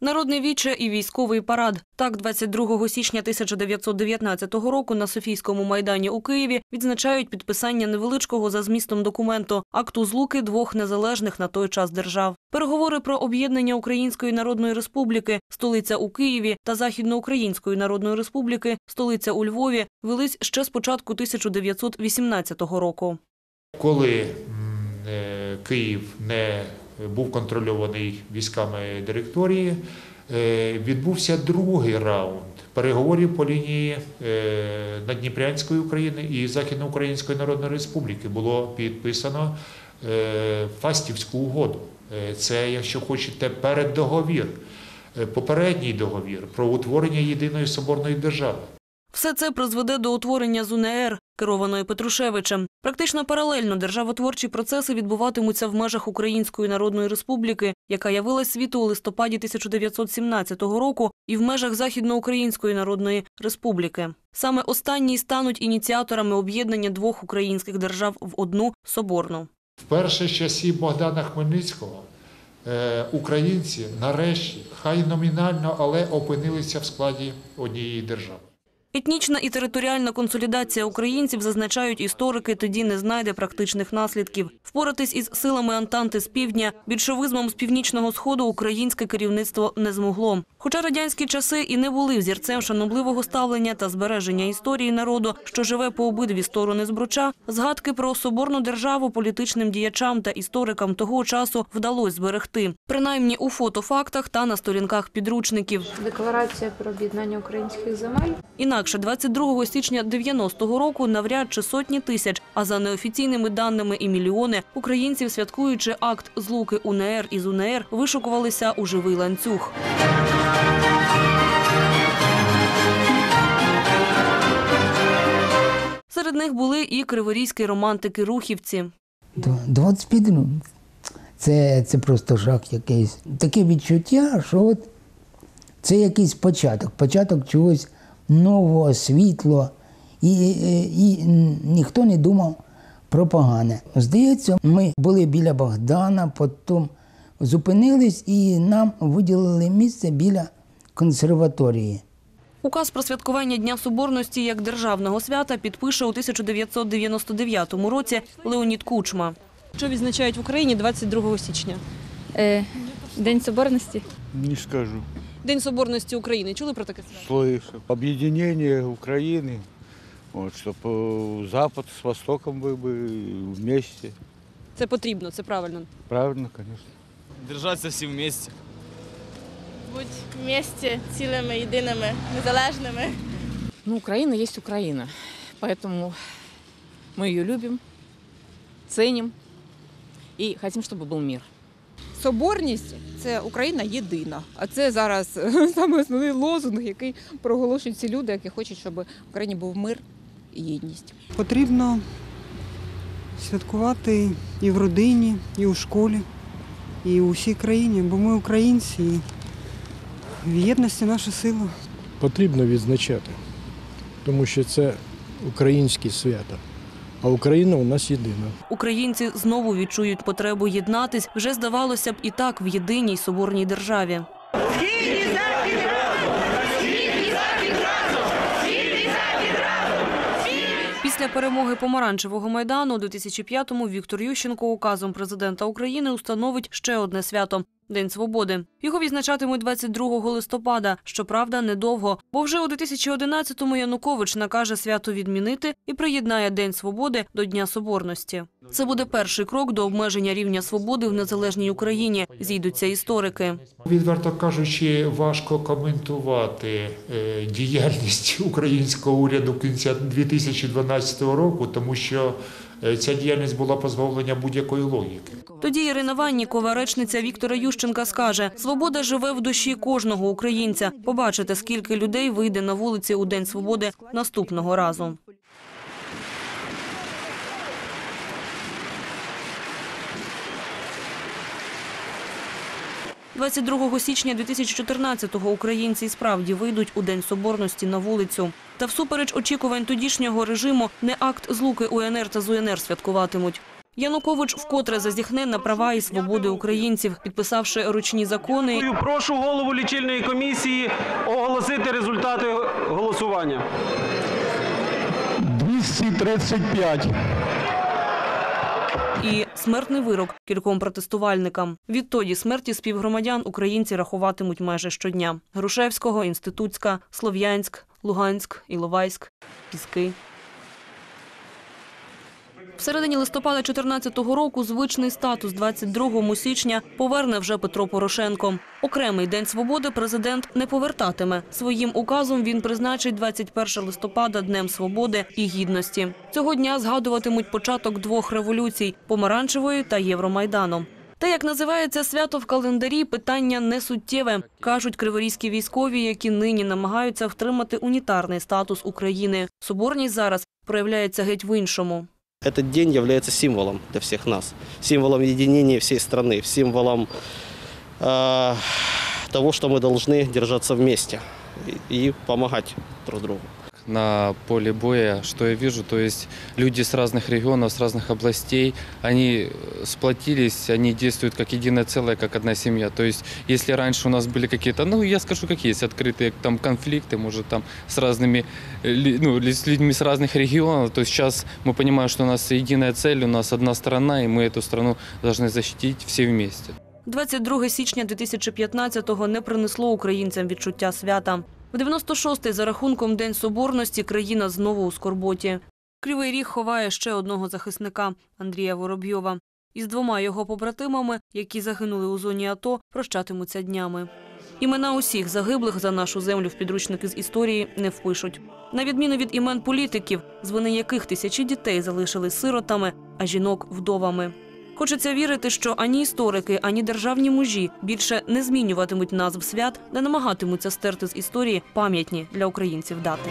Народне віче і військовий парад. Так, 22 січня 1919 року на Софійському майдані у Києві відзначають підписання невеличкого за змістом документу акту злуки двох незалежних на той час держав. Переговори про об'єднання Української Народної Республіки, столиця у Києві та Західноукраїнської Народної Республіки, столиця у Львові, велись ще з початку 1918 року. Коли е, Київ не був контрольований військами директорії, е, відбувся другий раунд переговорів по лінії е, Надніпрянської України і Західноукраїнської Народної Республіки. Було підписано е, Фастівську угоду. Е, Це, якщо хочете, переддоговір, е, попередній договір про утворення єдиної соборної держави. Все це призведе до утворення ЗУНР, керованої Петрушевичем. Практично паралельно державотворчі процеси відбуватимуться в межах Української Народної Республіки, яка явилась світу у листопаді 1917 року, і в межах Західноукраїнської Народної Республіки. Саме останні стануть ініціаторами об'єднання двох українських держав в одну соборну. Вперше з часів Богдана Хмельницького е, українці нарешті, хай номінально, але опинилися в складі однієї держави. Етнічна і територіальна консолідація українців, зазначають історики, тоді не знайде практичних наслідків. Впоратись із силами Антанти з півдня, більшовизмом з північного сходу українське керівництво не змогло. Хоча радянські часи і не були взірцем шанобливого ставлення та збереження історії народу, що живе по обидві сторони збруча, згадки про соборну державу політичним діячам та історикам того часу вдалося зберегти, принаймні у фотофактах та на сторінках підручників. Декларація про об'єднання українських земель. Інакше 22 січня 90-го року навряд чи сотні тисяч, а за неофіційними даними і мільйони українців, святкуючи акт злуки УНР із УНР, вишукувалися у живий ланцюг. Серед них були і криворізькі романтики-рухівці. 25 ну, це, це просто жах якийсь. Таке відчуття, що от це якийсь початок, початок чогось нового, світлого, і, і, і ніхто не думав про погане. Здається, ми були біля Богдана, потім зупинились і нам виділили місце біля консерваторії. Указ про святкування Дня Соборності як державного свята підпише у 1999 році Леонід Кучма. Що відзначають в Україні 22 січня? Е, День Соборності. Не скажу. День Соборності України. Чули про таке свято? Слышал. Объединение Украины, вот, чтобы Запад с Востоком вы бы вместе. Це потрібно, це правильно. Правильно, конечно. держаться всі вместе. Будь вместе, цілими, єдиними, незалежними. Ну, Украина есть Украина. Поэтому мы ее любим, ценим и хотим, чтобы был мир. Соборність це Україна єдина. А це зараз саме основний лозунг, який проголошують ці люди, які хочуть, щоб в Україні був мир і єдність. Потрібно святкувати і в родині, і у школі, і у всій країні, бо ми українці, і в єдності наша сила. потрібно відзначати, тому що це українські свята. А Україна у нас єдина. Українці знову відчують потребу єднатись, вже здавалося б і так в єдиній соборній державі. Після перемоги помаранчевого майдану у 2005-му Віктор Ющенко указом президента України установить ще одне свято День свободи. Його відзначатимуть 22 листопада. Щоправда, недовго, бо вже у 2011-му Янукович накаже свято відмінити і приєднає День свободи до Дня Соборності. Це буде перший крок до обмеження рівня свободи в незалежній Україні. Зійдуться історики. Відверто кажучи, важко коментувати е, діяльність українського уряду кінця 2012 року, тому що ця діяльність була позбавлена будь-якої логіки. Тоді Ірина Ваннікова, речниця Віктора Ющенка, скаже: свобода живе в душі кожного українця. Побачите, скільки людей вийде на вулиці у День свободи наступного разу. – 22 січня 2014-го українці справді вийдуть у День Соборності на вулицю. Та всупереч очікувань тодішнього режиму не акт злуки УНР та ЗУНР святкуватимуть. Янукович вкотре зазіхне на права і свободи українців, підписавши ручні закони Прошу голову лічильної комісії оголосити результати голосування. 235. і смертний вирок кільком протестувальникам. Відтоді смерті співгромадян українці рахуватимуть майже щодня: Грушевського, Інститутська, Слов'янськ, Луганськ, Іловайськ, Піски. В середині листопада 2014 року звичний статус 22 січня поверне вже Петро Порошенко. Окремий День свободи президент не повертатиме. Своїм указом він призначить 21 листопада Днем свободи і гідності. Цього дня згадуватимуть початок двох революцій – помаранчевої та Євромайдану. Те, як називається свято в календарі, питання не суттєве, кажуть криворізькі військові, які нині намагаються втримати унітарний статус України. Соборність зараз проявляється геть в іншому. Этот день является символом для всех нас, символом единения всей страны, символом э, того, что мы должны держаться вместе и, и помогать друг другу. на поле боя, что я вижу, то есть люди с разных регионов, с разных областей, они сплотились, они действуют как единое целое, как одна семья. То есть если раньше у нас были какие-то, ну я скажу, как есть, открытые там конфликты, может там с разными, э, ли- ну, ли- с людьми с разных регионов, то сейчас мы понимаем, что у нас единая цель, у нас одна страна, и мы эту страну должны защитить все вместе. 22 січня 2015-го не принесло українцям відчуття свята. В 96-й за рахунком День Соборності країна знову у скорботі. Кривий Ріг ховає ще одного захисника – Андрія Воробйова. Із двома його побратимами, які загинули у зоні АТО, прощатимуться днями. Імена усіх загиблих за нашу землю в підручники з історії не впишуть. На відміну від імен політиків, з вини яких тисячі дітей залишились сиротами, а жінок – вдовами. Хочеться вірити, що ані історики, ані державні мужі більше не змінюватимуть назв свят, не намагатимуться стерти з історії пам'ятні для українців дати.